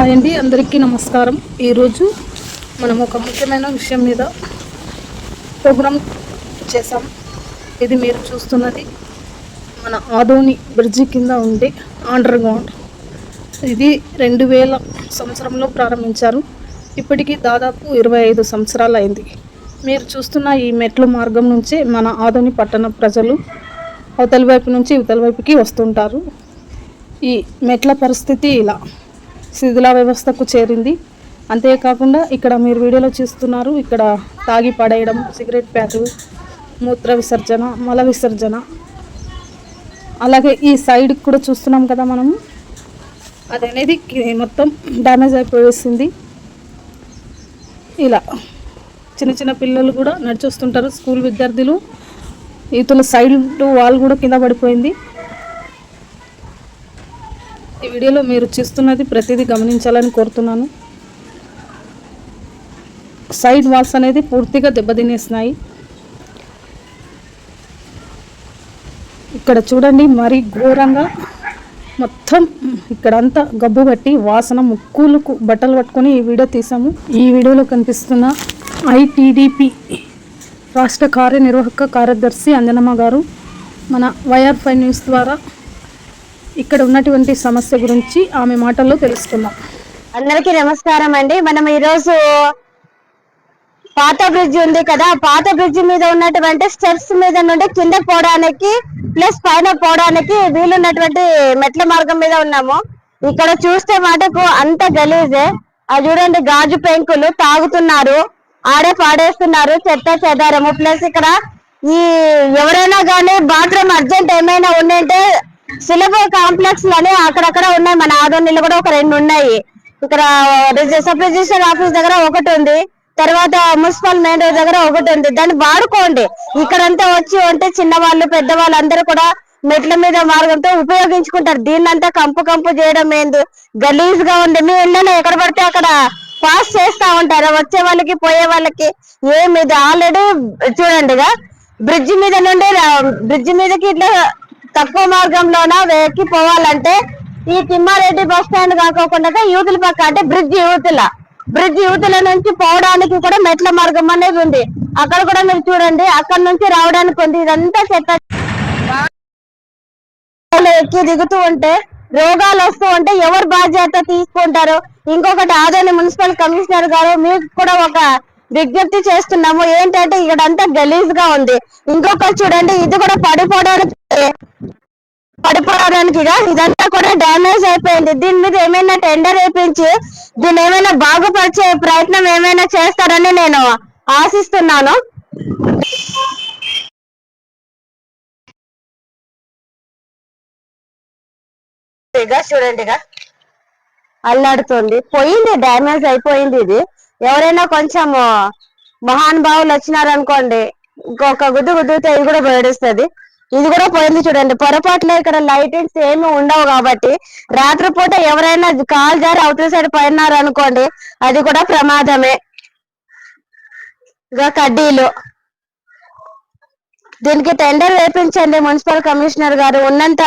Hi అండి అందరికీ నమస్కారం. ఈరోజు మనం ఒక ముఖ్యమైన విషయం మీద ప్రోగ్రాం చేసాం ఇది మీరు చూస్తున్నది మన ఆదోని బ్రిడ్జి కింద ఉండే అండర్ గ్రౌండ్ ఇది రెండు వేల సంవత్సరంలో ప్రారంభించారు. ఇప్పటికీ దాదాపు ఇరవై ఐదు సంవత్సరాలు అయింది. మీరు చూస్తున్న ఈ మెట్ల మార్గం నుంచే మన ఆదోని పట్టణ ప్రజలు అవతల వైపు నుంచి ఇవతల వైపుకి వస్తుంటారు. ఈ మెట్ల పరిస్థితి ఇలా. శిథిల వ్యవస్థకు చేరింది. అంతేకాకుండా ఇక్కడ మీరు వీడియోలో చూస్తున్నారు ఇక్కడ తాగి పడేయడం సిగరెట్ ప్యాకు మూత్ర విసర్జన మల విసర్జన. అలాగే ఈ సైడ్ కూడా చూస్తున్నాం కదా మనము. అది అనేది మొత్తం డ్యామేజ్ అయిపోయేసింది. ఇలా చిన్న చిన్న పిల్లలు కూడా నడిచొస్తుంటారు స్కూల్ విద్యార్థులు. ఇతను సైడ్ వాల్ కూడా కింద పడిపోయింది. వీడియోలో మీరు చూస్తున్నది ప్రతిదీ గమనించాలని కోరుతున్నాను. సైడ్ వాల్స్ అనేది పూర్తిగా దెబ్బతినేసినాయి. ఇక్కడ చూడండి మరి ఘోరంగా మొత్తం ఇక్కడంతా గబ్బు పట్టి వాసన ముక్కులకు బట్టలు పట్టుకొని ఈ వీడియో తీసాము. ఈ వీడియోలో కనిపిస్తున్న ఐటీడీపీ రాష్ట్ర కార్యనిర్వాహక కార్యదర్శి అంజనమ్మ గారు మన వైఆర్ ఫైవ్ న్యూస్ ద్వారా ఇక్కడ ఉన్నటువంటి సమస్య గురించి ఆమె మాటల్లో తెలుసుకుందాం. అందరికీ నమస్కారం అండి. మనం ఈరోజు పాత బ్రిడ్జ్ ఉంది కదా. పాత బ్రిడ్జ్ మీద ఉన్నటువంటి స్టెప్స్ మీద నుండి కింద పోవడానికి ప్లస్ పైన పోవడానికి వీలున్నటువంటి మెట్ల మార్గం మీద ఉన్నాము. ఇక్కడ చూస్తే మటుకు అంత గలీజే. అది చూడండి గాజు పెంకులు తాగుతున్నారు. ఆడే పాడేస్తున్నారు చెత్త చెదారము. ప్లస్ ఇక్కడ ఈ ఎవరైనా కానీ బాత్రూమ్ అర్జెంట్ ఏమైనా ఉన్నాయంటే సులభ కాంప్లెక్స్ లని అక్కడక్కడ ఉన్నాయి. మన ఆదోనిలో కూడా ఒక రెండు ఉన్నాయి. ఇక్కడ సబ్ రిజిస్టర్ ఆఫీస్ దగ్గర ఒకటి ఉంది. తర్వాత మున్సిపల్ మెయిన్ రోడ్ దగ్గర ఒకటి ఉంది. దాన్ని వాడుకోండి. ఇక్కడంతా వచ్చి ఉంటే చిన్నవాళ్ళు పెద్దవాళ్ళు అందరూ కూడా మెట్ల మీద మార్గంతో ఉపయోగించుకుంటారు. దీన్నంతా కంపు కంపు చేయడం ఏంది? గలీజ్గా ఉంది. మీ ఇళ్ళలో ఎక్కడ పడితే అక్కడ పాస్ చేస్తా ఉంటారు. వచ్చే వాళ్ళకి పోయే వాళ్ళకి ఏమి ఇది? ఆల్రెడీ చూడండి బ్రిడ్జ్ మీద నుండి బ్రిడ్జ్ మీదకి ఇట్లా తక్కువ మార్గంలోన? ఎక్కి పోవాలంటే ఈ తిమ్మారెడ్డి బస్ స్టాండ్ కాకోకుండా యూతుల పక్క అంటే బ్రిడ్జ్ యూతుల. బ్రిడ్జ్ యూతుల నుంచి పోవడానికి కూడా మెట్ల మార్గం అనేది ఉంది. అక్కడ కూడా మీరు చూడండి అక్కడ నుంచి రావడానికి ఉంది. ఇదంతా చెత్త. ఎక్కి దిగుతూ ఉంటే రోగాలు వస్తూ ఉంటే ఎవరు బాధ్యత తీసుకుంటారు? ఇంకొకటి ఆదాయ మున్సిపల్ కమిషనర్ గారు మీకు కూడా ఒక విజ్ఞప్తి చేస్తున్నాము. ఏంటంటే ఇక్కడ అంతా గలీజ్గా ఉంది. ఇంకొకటి చూడండి ఇది కూడా పడిపోవడానికి పడిపోవడానికి ఇదంతా కూడా డ్యామేజ్ అయిపోయింది. దీని మీద ఏమైనా టెండర్ వేయించి దీన్ని ఏమైనా బాగుపరిచే ప్రయత్నం ఏమైనా చేస్తారని నేను ఆశిస్తున్నాను. చూడండిగా చూడండి ఇక అల్లాడుతుంది. పోయింది డ్యామేజ్ అయిపోయింది ఇది. ఎవరైనా కొంచెం మహానుభావులు వచ్చినారనుకోండి ఇంకొక గుద్దు గుద్దుతే ఇది కూడా పోయేస్తుంది ఇది కూడా పోయింది చూడండి. పొరపాటులో ఇక్కడ లైటింగ్స్ ఏమి ఉండవు కాబట్టి రాత్రిపూట ఎవరైనా కాల్ జారి అవతల సైడ్ పడినారు అనుకోండి అది కూడా ప్రమాదమే. ఇక కడ్డీలు. దీనికి టెండర్ వేపించండి మున్సిపల్ కమిషనర్ గారు. ఉన్నంత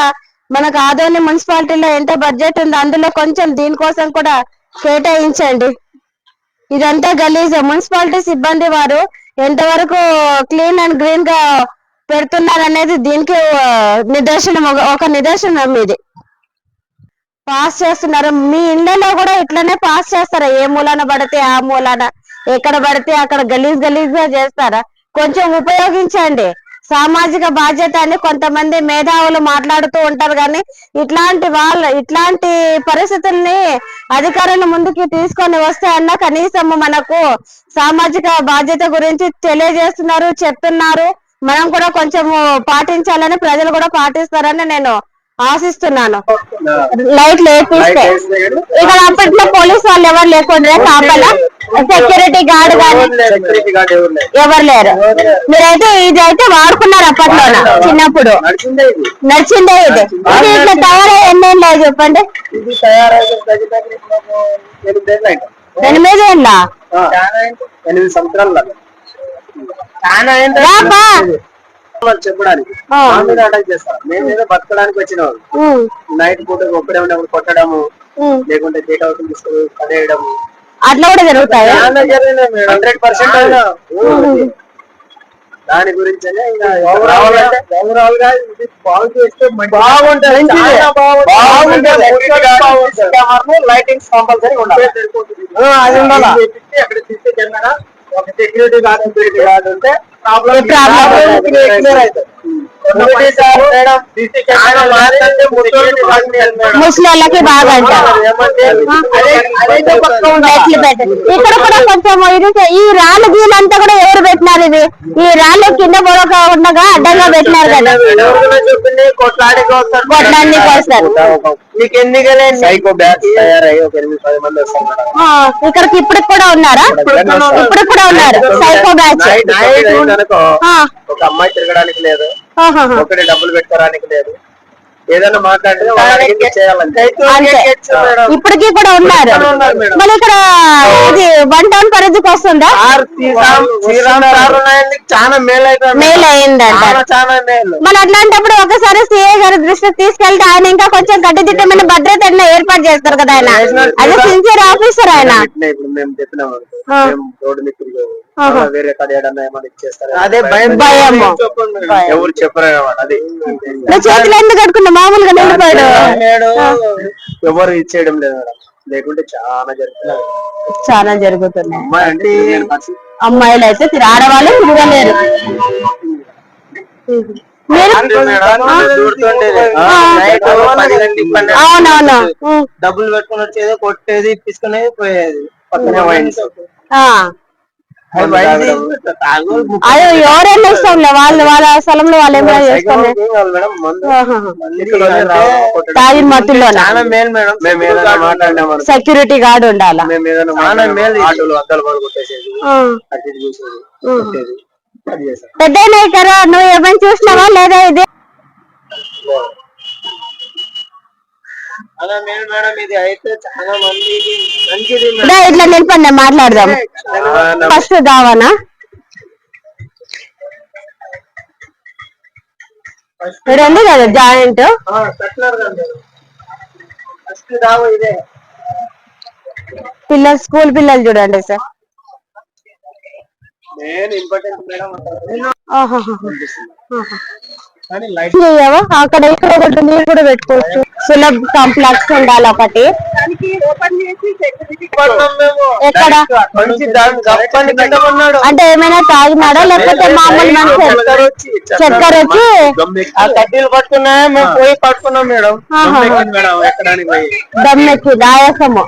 మనకు ఆదోని మున్సిపాలిటీలో ఎంత బడ్జెట్ ఉందో అందులో కొంచెం దీనికోసం కూడా కేటాయించండి. ఇదంతా గలీజ్. మున్సిపాలిటీ సిబ్బంది వారు ఎంతవరకు క్లీన్ అండ్ గ్రీన్గా పెడుతున్నారు అనేది దీనికి నిదర్శనం ఒక- ఒక నిదర్శనం ఇది. పాస్ చేస్తున్నారు. మీ ఇండ్లలో కూడా ఇట్లనే పాస్ చేస్తారా? ఏ మూలాన పడితే ఆ మూలాన ఎక్కడ పడితే అక్కడ గలీజ్ గలీజ్గా చేస్తారా? కొంచెం ఉపయోగించండి. సామాజిక బాధ్యత అని కొంతమంది మేధావులు మాట్లాడుతూ ఉంటారు కానీ ఇట్లాంటి వాళ్ళ ఇట్లాంటి పరిస్థితుల్ని అధికారుల ముందుకి తీసుకొని వస్తే అన్న కనీసం మనకు సామాజిక బాధ్యత గురించి తెలియజేస్తున్నారు చెప్తున్నారు. మనం కూడా కొంచెం పాటించాలని ప్రజలు కూడా పాటిస్తారని నేను ఆశిస్తున్నాను. లైట్లు వేపిస్తే ఇక్కడ అప్పట్లో పోలీస్ వాళ్ళు ఎవరు లేకుండా కాపలా సెక్యూరిటీ గార్డ్ గాని సెక్యూరిటీ గార్డ్ ఎవరు లేరు. ఎవరు లేరు. మీరైతే ఇది అయితే వాడుకున్నారు. అప్పట్లో చిన్నప్పుడు. నడిచిందే ఇది. ఇది. ఇట్లా తయారై ఎన్నేం లేదు చెప్పండి. ఎనిమిది ఏళ్ళు. ఎనిమిది సంవత్సరాలు చెప్పడానికి. అటాక్ చేస్తారు. మేము ఏదో బతకడానికి వచ్చిన వాళ్ళు నైట్ పూట ఒక్కడే ఉన్నప్పుడు కొట్టడము. లేకుంటే గేట్ హౌస్ తీసుకుని పడేయడం అట్లా కూడా జరుగుతాయా? హండ్రెడ్ పర్సెంట్ దాని గురించనే ఇంకా రావాలంటే ఓవరాల్గా ఇది బాగు చేస్తే బాగుంటది. చాలా బాగుంటది. లైటింగ్స్ కంపల్సరీ ఉండాలి. అది ఉండాలి? అక్కడ తీస్తే కెమెరా ఒక సెక్యూరిటీ గార్డ్ సెక్యూరిటీ గార్డ్ ఉంటే ప్రాబ్లం problem క్లియర్ అవుతుంది ముసలి బాగా అంటారు ఇక్కడ కూడా కొంచెం ఇది ఈ రాళ్ళు గీలంతా కూడా ఎవరు పెట్టినారు ఇది? ఈ రాళ్ళు కింద పొడక ఉండగా అడ్డంగా పెట్టినారు కదా. కొట్లాడికి వస్తారు ఇక్కడికి ఇప్పటికి కూడా ఉన్నారు? ఇప్పటికి కూడా ఉన్నారు. Psycho batch. ఒక అమ్మాయి తిరగడానికి లేదు. ఒకటి డబ్బులు పెట్టుకోవడానికి లేదు ఏదైనా మాట్లాడితే ఇప్పటికీ కూడా ఉన్నారు. మళ్ళీ ఇక్కడ ఇది వన్ టౌన్ పరిధికి వస్తుందా చాలా మేలు అయిందంట మరి అట్లాంటప్పుడు ఒకసారి సీఏ గారి దృష్టికి తీసుకెళ్తే ఆయన ఇంకా కొంచెం కట్టుదిట్టమైన భద్రత ఏర్పాటు చేస్తారు కదా ఆయన అదే సిన్సియర్ ఆఫీసర్ ఆయన వేరే కాడ ఏమన్నా ఇచ్చేస్తారు అదే భయం. ఎవరు చెప్పరు అది చేతులు ఎందుకు కట్టుకున్నా మామూలుగా నిండిపోయాడు నేడు ఎవరు ఇచ్చేయడం లేదు మేడం. లేకుంటే చాలా జరుగుతుంది చాలా జరుగుతున్నాయి. అమ్మాయిలు అయితే ఆడవాళ్ళు తిరగలేరు అవునవును. డబ్బులు పెట్టుకుని వచ్చేది కొట్టేది ఇప్పించుకునేది పోయేది. పక్కనే. అది ఎవరైనా ఇష్టంలే వాళ్ళు వాళ్ళ స్థలంలో వాళ్ళు ఏమైనా కొట్టడం. తాగిన మత్తులో చాలా మేలు మేడం. మేము ఏదైనా మాట్లాడినాం అనుకో, సెక్యూరిటీ గార్డ్ ఉండాలా? పెద్ద కదా నువ్వు ఏమైనా చూసినావా లేదా ఇది? చాలా మేలు మేడం. ఇది అయితే చాలా మందికి మంచిది మేడం. దా, ఇట్లా నిలపండి మాట్లాడదాం. ఫస్ట్ దావానా? రెండు కదా జాయింట్. మీరు. పిల్లలు స్కూల్ పిల్లలు చూడండి సార్. అక్కడ ఇక్కడ ఒకటి నీరు కూడా పెట్టుకోవచ్చు. సులభ్ కాంప్లెక్స్ ఉండాలి ఒకటి. ఎక్కడ? అంటే ఏమైనా తాగినాడా? లేకపోతే మామూలు మనిషి చక్కెర వచ్చి కడ్డీలు పట్టుకున్నాయా? మేము పోయి పట్టుకున్నాం మేడం. దమ్మెక్కి ఆయాసము